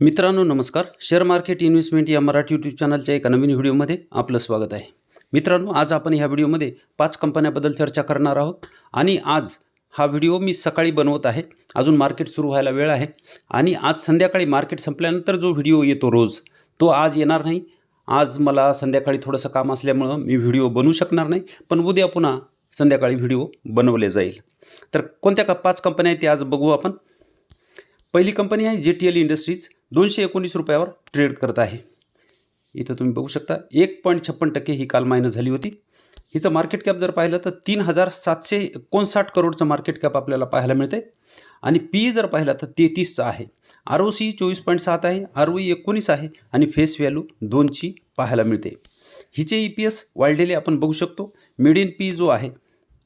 मित्रांनो नमस्कार. Share market investment या मराठी यूट्यूब चॅनलच्या एका नवीन व्हिडिओमध्ये आपलं स्वागत आहे. मित्रांनो आज आपण ह्या व्हिडिओमध्ये पाच कंपन्याबद्दल चर्चा करणार आहोत आणि आज हा व्हिडिओ मी सकाळी बनवत आहे. अजून मार्केट सुरू व्हायला वेळ आहे. आणि आज संध्याकाळी मार्केट संपल्यानंतर जो व्हिडिओ येतो रोज तो आज येणार नाही. आज मला संध्याकाळी थोडंसं काम असल्यामुळं मी व्हिडिओ बनवू शकणार नाही पण उद्या पुन्हा संध्याकाळी व्हिडिओ बनवले जाईल. तर कोणत्या का पाच कंपन्या आहेत ते आज बघू आपण. पहिली कंपनी आहे जे टी एल इंडस्ट्रीज. दोनशे एकोणीस रुपयावर ट्रेड करत आहे. इथं तुम्ही बघू शकता एक पॉईंट छप्पन टक्के ही काल मायनस झाली होती. हिचं मार्केट कॅप जर पाहिलं तर तीन हजार सातशे एकोणसाठ करोडचं मार्केट कॅप आपल्याला पाहायला मिळते आणि पी जर पाहिला तर तेहतीसचं आहे. आर ओ सी चोवीस पॉईंट सात आहे आर ओ ई एकोणीस आहे आणि फेस व्हॅल्यू दोनची पाहायला मिळते. हिचे ई पी एस वाढलेले आपण बघू शकतो. मिडियन पी जो आहे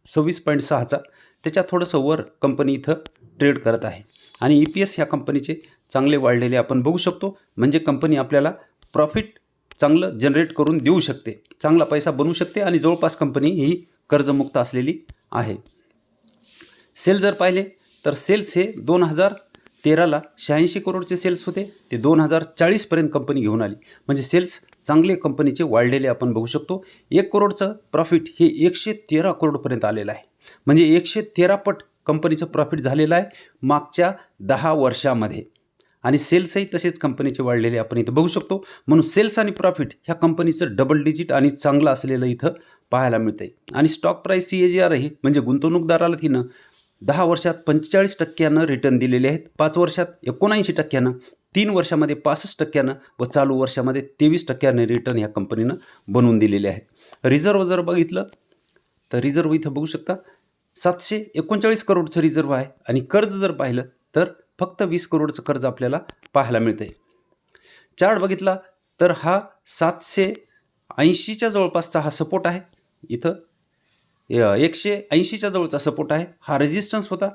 सव्वीस पॉईंट सहाचा त्याच्या थोडंसं वर कंपनी इथं ट्रेड करत आहे. आणि ई पी एस ह्या कंपनीचे चांगले वाढलेले आपण बघू शकतो. म्हणजे कंपनी आपल्याला प्रॉफिट चांगलं जनरेट करून देऊ शकते. चांगला पैसा बनवू शकते आणि जवळपास कंपनी ही कर्जमुक्त असलेली आहे. सेल जर पाहिले तर सेल्स हे दोन हजार तेराला शहाऐंशी करोडचे सेल्स होते. ते दोन हजार चाळीसपर्यंत कंपनी घेऊन आली. म्हणजे सेल्स चांगले कंपनीचे वाढलेले आपण बघू शकतो. एक करोडचं प्रॉफिट हे एकशे तेरा करोडपर्यंत आलेलं आहे. म्हणजे एकशे तेरा पट कंपनीचं प्रॉफिट झालेलं आहे मागच्या दहा वर्षामध्ये. आणि सेल्सही तसेच कंपनीचे वाढलेले आपण इथं बघू शकतो. म्हणून सेल्स आणि प्रॉफिट ह्या कंपनीचं डबल डिजिट आणि चांगलं असलेलं इथं पाहायला मिळतंय. आणि stock price C A G R आहे म्हणजे गुंतवणूकदाराला तिनं दहा वर्षात पंचेचाळीस टक्क्यानं रिटर्न दिलेले आहेत. पाच वर्षात एकोणऐंशी टक्क्यानं तीन वर्षामध्ये पासष्ट टक्क्यानं व चालू वर्षामध्ये तेवीस टक्क्यानं रिटर्न ह्या कंपनीनं बनवून दिलेले आहेत. रिझर्व जर बघितलं तर रिझर्व इथं बघू शकता सातशे एकोणचाळीस करोडचं रिझर्व आहे. आणि कर्ज जर पाहिलं तर फक्त वीस करोडचं कर्ज आपल्याला पाहायला मिळतं आहे चार्ट बघितला तर हा सातशे ऐंशीच्या जवळपासचा हा सपोर्ट आहे. इथं एकशे ऐंशीच्या जवळचा सपोर्ट आहे. हा रेजिस्टन्स होता.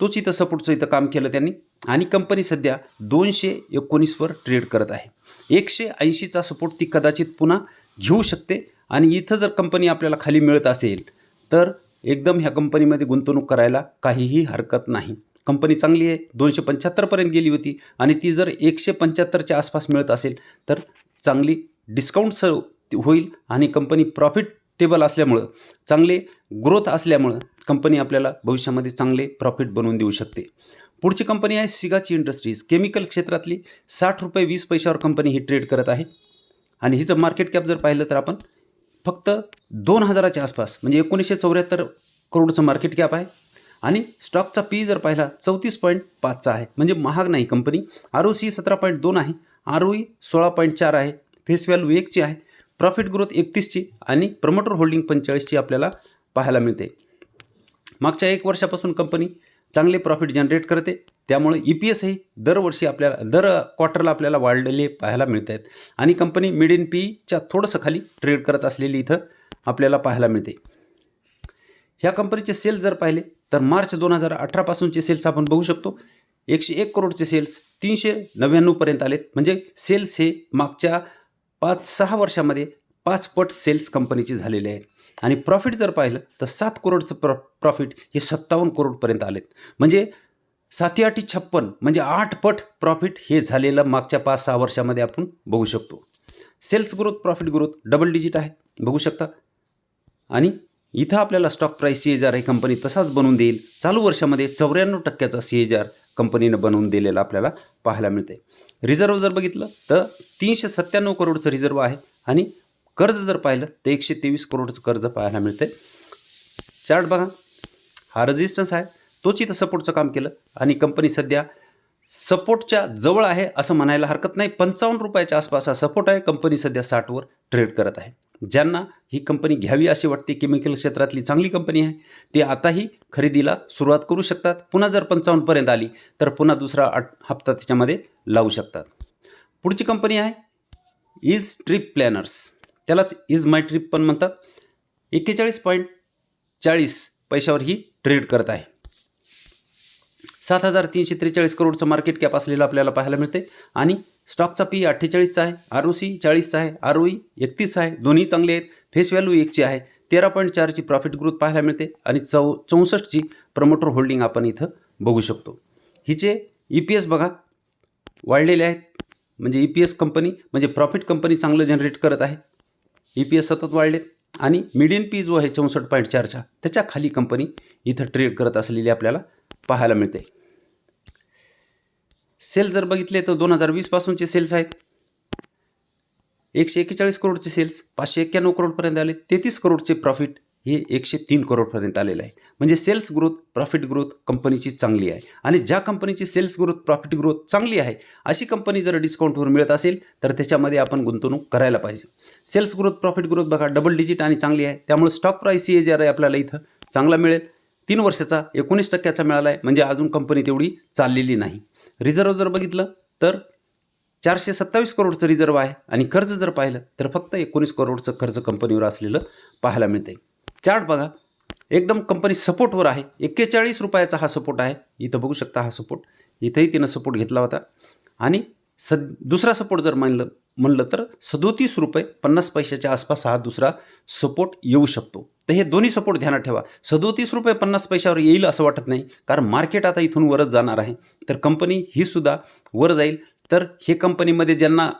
तोच इथं सपोर्टचं इथं काम केलं त्यांनी. आणि कंपनी सध्या दोनशे एकोणीसवर ट्रेड करत आहे. एकशे ऐंशीचा सपोर्ट ती कदाचित पुन्हा घेऊ शकते. आणि इथं जर कंपनी आपल्याला खाली मिळत असेल तर एकदम ह्या कंपनीमध्ये गुंतवणूक करायला काहीही हरकत नाही. कंपनी चांगली आहे दोनशे पंच्याहत्तरपर्यंत गेली होती आणि ती जर एकशे पंच्याहत्तरच्या आसपास मिळत असेल तर चांगली डिस्काउंट होईल आणि कंपनी प्रॉफिटेबल असल्यामुळं चांगले ग्रोथ असल्यामुळं कंपनी आपल्याला भविष्यामध्ये चांगले प्रॉफिट बनवून देऊ शकते. पुढची कंपनी आहे सिगाची इंडस्ट्रीज. केमिकल क्षेत्रातली साठ रुपये वीस पैशावर कंपनी ही ट्रेड करत आहे. आणि हिचं मार्केट कॅप जर पाहिलं तर आपण फक्त दोन हजाराच्या आसपास म्हणजे एकोणीसशे चौऱ्याहत्तर करोडचं मार्केट कॅप आहे. आणि स्टॉकचा पी जर पाहिला चौतीस पॉईंट पाचचा आहे. म्हणजे महाग नाही कंपनी. आर ओ सी सतरा पॉईंट दोन आहे. आर ओ ई सोळा पॉईंट चार आहे. फेस व्हॅल्यू एकची आहे. प्रॉफिट ग्रोथ एकतीसची आणि प्रमोटर होल्डिंग पंचेचाळीसची आपल्याला पाहायला मिळते. मागच्या एक वर्षापासून कंपनी चांगले प्रॉफिट जनरेट करते. त्यामुळे ई पी एस ही दरवर्षी आपल्याला दर क्वार्टरला आपल्याला वाढलेले पाहायला मिळत आहेत आणि कंपनी मिड इन पीच्या थोडंसं खाली ट्रेड करत असलेली इथं आपल्याला पाहायला मिळते. ह्या कंपनीचे सेल जर पाहिले तर मार्च दोन हजार अठरापासूनचे सेल्स आपण बघू शकतो. एकशे एक करोडचे सेल्स तीनशे नव्याण्णवपर्यंत आलेत. म्हणजे सेल्स हे मागच्या पाच सहा वर्षामध्ये पाच पट सेल्स कंपनीचे झालेले आहेत. आणि प्रॉफिट जर पाहिलं तर सात करोडचं प्र प्रॉफिट हे सत्तावन्न करोडपर्यंत आलेत. म्हणजे साती आठी छप्पन म्हणजे आठ पट प्रॉफिट हे झालेलं मागच्या पाच सहा वर्षामध्ये आपण बघू शकतो. Sales growth profit growth double digit आहे. बघू शकता. आणि इथं आपल्याला stock price C A G R हे कंपनी तसाच बनवून देईल. चालू वर्षामध्ये चौऱ्याण्णव टक्क्याचा सी एजार कंपनीनं बनवून दिलेला आपल्याला पाहायला मिळते रिझर्व जर बघितलं तर तीनशे सत्त्याण्णव करोडचं रिझर्व आहे. आणि कर्ज जर पाहिलं तर एकशे तेवीस करोडचं कर्ज पाहायला मिळते चार्ट बघा. हा रजिस्टन्स आहे. तोच इथं सपोर्टचं काम केलं. आणि कंपनी सध्या सपोर्टच्या जवळ आहे असं म्हणायला हरकत नाही. पंचावन्न रुपयाच्या आसपास हा सपोर्ट आहे. कंपनी सध्या साठवर ट्रेड करत आहे. ज्यांना ही कंपनी घ्यावी अशी वाटते केमिकल क्षेत्रातली चांगली कंपनी आहे ते आताही खरेदीला सुरुवात करू शकतात. पुन्हा जर पंचावन्नपर्यंत आली तर पुन्हा दुसरा आठ हप्ता त्याच्यामध्ये लावू शकतात. पुढची कंपनी आहे इज ट्रिप प्लॅनर्स त्यालाच इज माय ट्रिप पण म्हणतात. एक्केचाळीस पॉईंट चाळीस पैशावर ही ट्रेड करत आहे. सात हजार तीनशे त्रेचाळीस करोडचं मार्केट कॅप असलेलं आपल्याला पाहायला मिळते. आणि स्टॉकचा पी अठ्ठेचाळीसचा आहे आर ओ सी चाळीसचा आहे आर ओ ई एकतीस आहे दोन्ही चांगले आहेत. फेस व्हॅल्यू एकची आहे. तेरा पॉईंट चारची प्रॉफिट ग्रोथ पाहायला मिळते आणि चौ चौसष्टची प्रमोटर होल्डिंग आपण इथं बघू शकतो. हिचे ई पी एस बघा. वाढलेले आहेत. म्हणजे ई पी एस कंपनी म्हणजे प्रॉफिट कंपनी चांगलं जनरेट करत आहे. ई पी एस सतत वाढलेत. आणि मिडियन पी जो आहे चौसष्ट पॉईंट चारच्या त्याच्याखाली कंपनी इथं ट्रेड करत असलेली आपल्याला पाहायला मिळते. सेल जर बघितले तर दोन हजार वीसपासूनचे सेल्स आहेत. एकशे एक्केचाळीस करोडचे सेल्स पाचशे एक्क्याण्णव करोडपर्यंत आले. तेहतीस करोडचे प्रॉफिट हे एकशे तीन करोडपर्यंत आलेलं आहे. म्हणजे सेल्स ग्रोथ प्रॉफिट ग्रोथ कंपनीची चांगली आहे. आणि ज्या कंपनीची सेल्स ग्रोथ प्रॉफिट ग्रोथ चांगली आहे अशी कंपनी जर डिस्काउंटवर मिळत असेल तर त्याच्यामध्ये आपण गुंतवणूक करायला पाहिजे. सेल्स ग्रोथ प्रॉफिट ग्रोथ बघा डबल डिजिट आणि चांगली आहे. त्यामुळे स्टॉक प्राईस हे जे आहे आपल्याला इथं चांगला मिळेल. तीन वर्षाचा एकोणीस टक्क्याचा मिळाला आहे. म्हणजे अजून कंपनी तेवढी चाललेली नाही. रिझर्व जर बघितलं तर चारशे सत्तावीस करोडचं रिझर्व आहे. आणि कर्ज जर पाहिलं तर फक्त एकोणीस करोडचं कर्ज कंपनीवर असलेलं पाहायला मिळते चार्ट बघा. एकदम कंपनी सपोर्टवर आहे. एक्केचाळीस रुपयाचा हा सपोर्ट आहे. इथं बघू शकता हा सपोर्ट इथंही तिनं सपोर्ट घेतला होता. आणि सद दुसरा सपोर्ट जर मानलं म्हणलं तर सदोतीस रुपये पन्नास पैशाच्या आसपास हा दुसरा सपोर्ट येऊ शकतो. तर हे दोन्ही सपोर्ट ध्यानात ठेवा. सदोतीस रुपये पन्नास पैशावर येईल असं वाटत नाही कारण मार्केट आता इथून वरच जाणार आहे. तर कंपनी ही सुद्धा वर जाईल. तर हे कंपनीमध्ये ज्यांना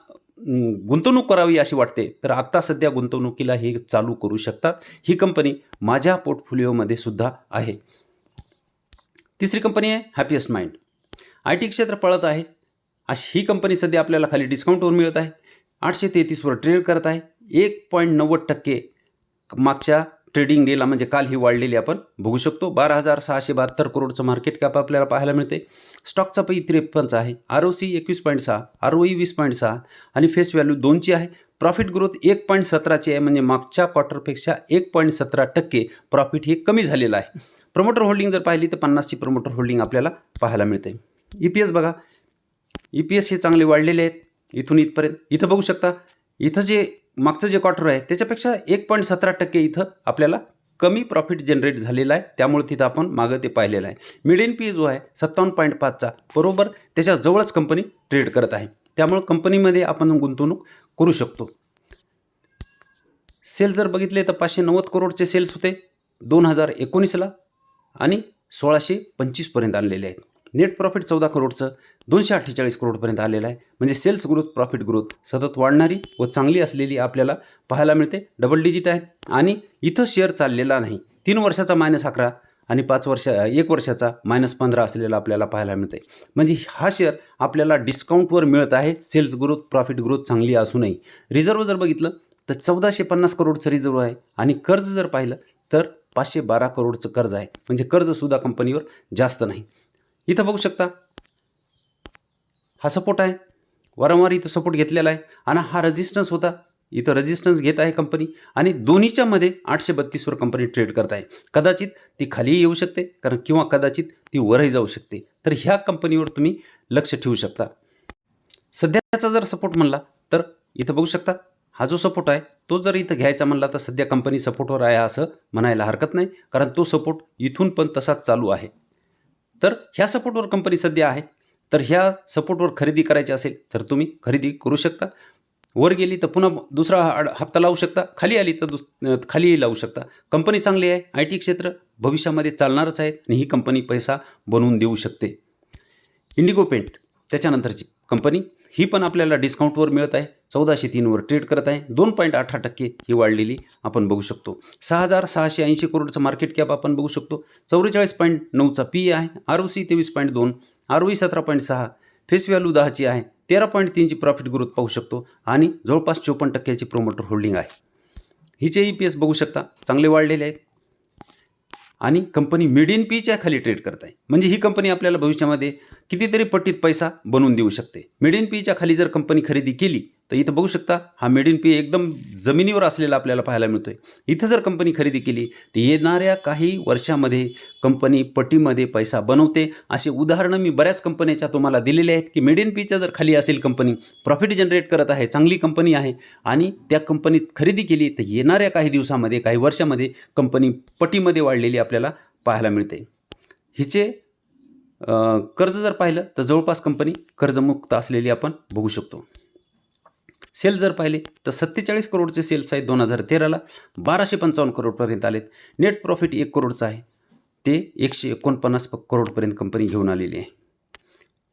गुंतवणूक करावी अशी वाटते तर आत्ता सध्या गुंतवणुकीला हे चालू करू शकतात. ही कंपनी माझ्या पोर्टफोलिओमध्ये सुद्धा आहे. तिसरी कंपनी आहे हॅपीएस्ट माइंड आय टी क्षेत्र पळत आहे. अशी ही कंपनी सध्या आपल्याला खाली डिस्काउंटवर मिळत आहे. आठशे तेहतीसवर ट्रेड करत आहे. एक पॉईंट नव्वद टक्के मागच्या ट्रेडिंग डेला म्हणजे काल ही वाढलेली आपण बघू शकतो. बारा हजार सहाशे बहात्तर करोडचं मार्केट कॅप आपल्याला पाहायला मिळते. स्टॉकचा पै त्रेपन्नचा आहे. आर ओ सी एकवीस पॉईंट सहा आर ओ ई वीस पॉईंट सहा आणि फेस व्हॅल्यू दोनची आहे. प्रॉफिट ग्रोथ एक पॉईंट सतराची आहे. म्हणजे मागच्या क्वार्टरपेक्षा एक पॉईंट सतरा टक्के प्रॉफिट हे कमी झालेलं आहे. प्रमोटर होल्डिंग जर पाहिली तर पन्नासची प्रमोटर होल्डिंग आपल्याला पाहायला मिळते. ई पी एस बघा. ई पी एस हे चांगले वाढलेले आहेत. इथून इथपर्यंत इथं बघू शकता इथं जे मागचं जे क्वार्टर आहे त्याच्यापेक्षा एक पॉईंट सतरा टक्के इथं आपल्याला कमी प्रॉफिट जनरेट झालेला आहे. त्यामुळे तिथं आपण मागं ते पाहिलेलं आहे. मिडियन पी जो आहे सत्तावन्न पॉईंट पाचचा बरोबर? त्याच्या जवळच कंपनी ट्रेड करत आहे. त्यामुळं कंपनीमध्ये आपण गुंतवणूक करू शकतो. सेल जर बघितले तर पाचशे नव्वद करोडचे सेल्स होते दोन हजार एकोणीसला आणि सोळाशे पंचवीसपर्यंत आणलेले आहेत. नेट प्रॉफिट चौदा करोडचं दोनशे अठ्ठेचाळीस करोडपर्यंत आलेलं आहे. म्हणजे सेल्स ग्रोथ प्रॉफिट ग्रोथ सतत वाढणारी व चांगली असलेली आपल्याला पाहायला मिळते. डबल डिजिट आहे आणि इथं शेअर चाललेला नाही. तीन वर्षाचा मायनस अकरा आणि पाच वर्ष एक वर्षाचा मायनस पंधरा असलेला आपल्याला पाहायला मिळते म्हणजे हा शेअर आपल्याला डिस्काउंटवर मिळत आहे. सेल्स ग्रोथ प्रॉफिट ग्रोथ चांगली असूनही. रिझर्व जर बघितलं तर चौदाशे पन्नास करोडचं रिझर्व आहे. आणि कर्ज जर पाहिलं तर पाचशे बारा करोडचं कर्ज आहे. म्हणजे कर्जसुद्धा कंपनीवर जास्त नाही. इथं बघू शकता. हा सपोर्ट आहे. वारंवार इथं सपोर्ट घेतलेला आहे. आणि हा रजिस्टन्स होता. इथं रेजिस्टन्स घेत आहे कंपनी आणि दोन्हीच्या मध्ये आठशे बत्तीसवर कंपनी ट्रेड करत आहे. कदाचित ती खालीही येऊ शकते. कारण किंवा कदाचित ती वरही जाऊ शकते. तर ह्या कंपनीवर तुम्ही लक्ष ठेवू शकता. सध्याचा जर सपोर्ट म्हणला तर इथं बघू शकता हा जो सपोर्ट आहे तो जर इथं घ्यायचा म्हणला तर सध्या कंपनी सपोर्टवर आहे असं म्हणायला हरकत नाही. कारण तो सपोर्ट इथून पण तसाच चालू आहे. तर ह्या सपोर्टवर कंपनी सध्या आहे. तर ह्या सपोर्टवर खरेदी करायची असेल तर तुम्ही खरेदी करू शकता. वर गेली तर पुन्हा दुसरा हप्ता लावू शकता. खाली आली तर दुस खालीही लावू शकता. कंपनी चांगली आहे आय टी क्षेत्र भविष्यामध्ये चालणारच आहे. आणि ही कंपनी पैसा बनवून देऊ शकते. इंडिगो पेंट त्याच्यानंतरची. कंपनी ही पण आपल्याला डिस्काउंटवर मिळत आहे. चौदाशे तीनवर ट्रेड करत आहे. दोन पॉईंट अठरा टक्के ही वाढलेली आपण बघू शकतो. सहा हजार सहाशे ऐंशी करोडचं मार्केट कॅप आपण बघू शकतो. चौवेचाळीस पॉईंट नऊचा पी आहे. आर ओ सी तेवीस पॉईंट दोन आर ओ ई सतरा पॉईंट सहा फेस व्हॅल्यू दहाची आहे. तेरा पॉईंट तीनची प्रॉफिट ग्रोथ पाहू शकतो आणि जवळपास चोपन्न टक्क्याची प्रोमोटर होल्डिंग आहे. हिचे ई पी एस बघू शकता. चांगले वाढलेले आहेत. आणि कंपनी मिड इन पीच्या खाली ट्रेड करत आहे म्हणजे ही कंपनी आपल्याला भविष्यामध्ये कितीतरी पट्टीत पैसा बनवून देऊ शकते. मिड इन पीच्या खाली जर कंपनी खरेदी केली तर इथं बघू शकता हा मेड इन पी एकदम जमिनीवर असलेला आपल्याला पाहायला मिळतो आहे इथं जर कंपनी खरेदी केली तर येणाऱ्या काही वर्षामध्ये कंपनी पटीमध्ये पैसा बनवते. असे उदाहरणं मी बऱ्याच कंपन्याच्या तुम्हाला दिलेले आहेत की मेड इन पीच्या जर खाली असेल कंपनी प्रॉफिट जनरेट करत आहे चांगली कंपनी आहे आणि त्या कंपनीत खरेदी केली तर येणाऱ्या काही दिवसामध्ये काही वर्षामध्ये कंपनी पटीमध्ये वाढलेली आपल्याला पाहायला मिळते. हिचे कर्ज जर पाहिलं तर जवळपास कंपनी कर्जमुक्त असलेली आपण बघू शकतो. सेल जर पाहिले तर सत्तेचाळीस करोडचे सेल्स आहेत दोन हजार तेराला. बाराशे पंचावन्न करोडपर्यंत आलेत. नेट प्रॉफिट एक करोडचं आहे. ते एकशे एकोणपन्नास करोडपर्यंत कंपनी घेऊन आलेली आहे.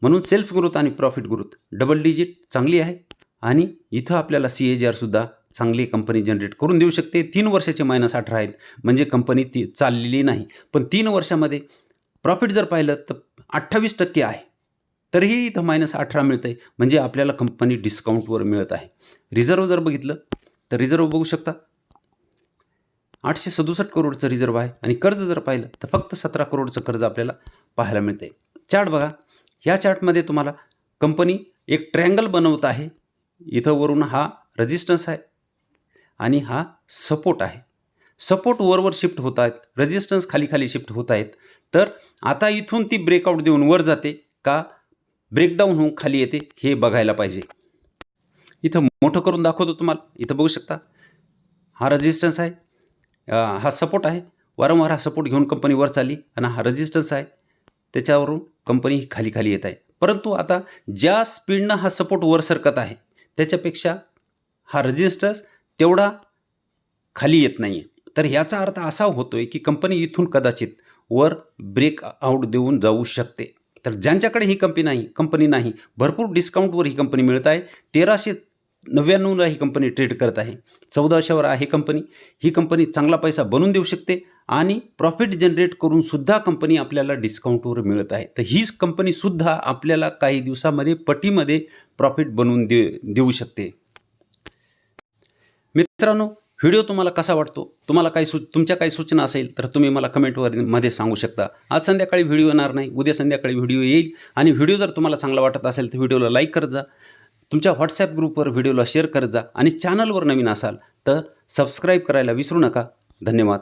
म्हणून सेल्स ग्रोथ आणि प्रॉफिट ग्रोथ डबल डिजिट चांगली आहे. आणि इथं आपल्याला सी ए जी आरसुद्धा चांगली कंपनी जनरेट करून देऊ शकते. तीन वर्षाचे मायनस अठरा आहेत. म्हणजे कंपनी ती चाललेली नाही. पण तीन वर्षामध्ये प्रॉफिट जर पाहिलं तर अठ्ठावीस टक्के आहे. तरीही इथं मायनस अठरा मिळतं आहे म्हणजे आपल्याला कंपनी डिस्काउंटवर मिळत आहे. रिझर्व जर बघितलं तर रिझर्व बघू शकता. आठशे सदुसष्ट करोडचं रिझर्व आहे. आणि कर्ज जर पाहिलं तर फक्त सतरा करोडचं कर्ज आपल्याला पाहायला मिळतं आहे चार्ट बघा ह्या चार्टमध्ये तुम्हाला कंपनी एक ट्रँगल बनवत आहे. इथं वरून हा रजिस्टन्स आहे. आणि हा सपोर्ट आहे. सपोर्ट वरवर शिफ्ट होत आहेत. रजिस्टन्स खाली खाली शिफ्ट होत आहेत. तर आता इथून ती ब्रेकआउट देऊन वर जाते का ब्रेकडाऊन होऊन खाली येते हे बघायला पाहिजे. इथं मोठं करून दाखवतो तुम्हाला. इथं बघू शकता. हा रजिस्टन्स आहे. हा सपोर्ट आहे. वारंवार हा सपोर्ट घेऊन कंपनी वर चालली आणि हा रजिस्टन्स आहे. त्याच्यावरून कंपनी ही खाली खाली येत आहे. परंतु आता ज्या स्पीडनं हा सपोर्ट वर सरकत आहे त्याच्यापेक्षा हा रजिस्टन्स तेवढा खाली येत नाही आहे तर ह्याचा अर्थ असा होतो आहे की कंपनी इथून कदाचित वर ब्रेक आऊट देऊन जाऊ शकते. तर ज्यांच्याकडे ही कंपनी नाही कंपनी नाही भरपूर डिस्काउंटवर ही कंपनी मिळत आहे. तेराशे नव्याण्णवला ही कंपनी ट्रेड करत आहे. चौदाशेवर आहे कंपनी ही कंपनी चांगला पैसा बनवून देऊ शकते आणि प्रॉफिट जनरेट करून सुद्धा कंपनी आपल्याला डिस्काउंटवर मिळत आहे. तर हीच कंपनीसुद्धा आपल्याला काही दिवसामध्ये पटीमध्ये प्रॉफिट बनवून दे देऊ शकते. मित्रांनो व्हिडिओ तुम्हाला कसा वाटतो? तुम्हाला काही सु तुमच्या काही सूचना असेल तर तुम्ही मला कमेंटवर मध्ये सांगू शकता. आज संध्याकाळी व्हिडिओ येणार नाही उद्या संध्याकाळी व्हिडिओ येईल. आणि व्हिडिओ जर तुम्हाला चांगला वाटत असेल तर व्हिडिओला लाईक करत जा. तुमच्या व्हॉट्सॲप ग्रुपवर व्हिडिओला शेअर करत जा. आणि चॅनलवर नवीन असाल तर सबस्क्राईब करायला विसरू नका. धन्यवाद.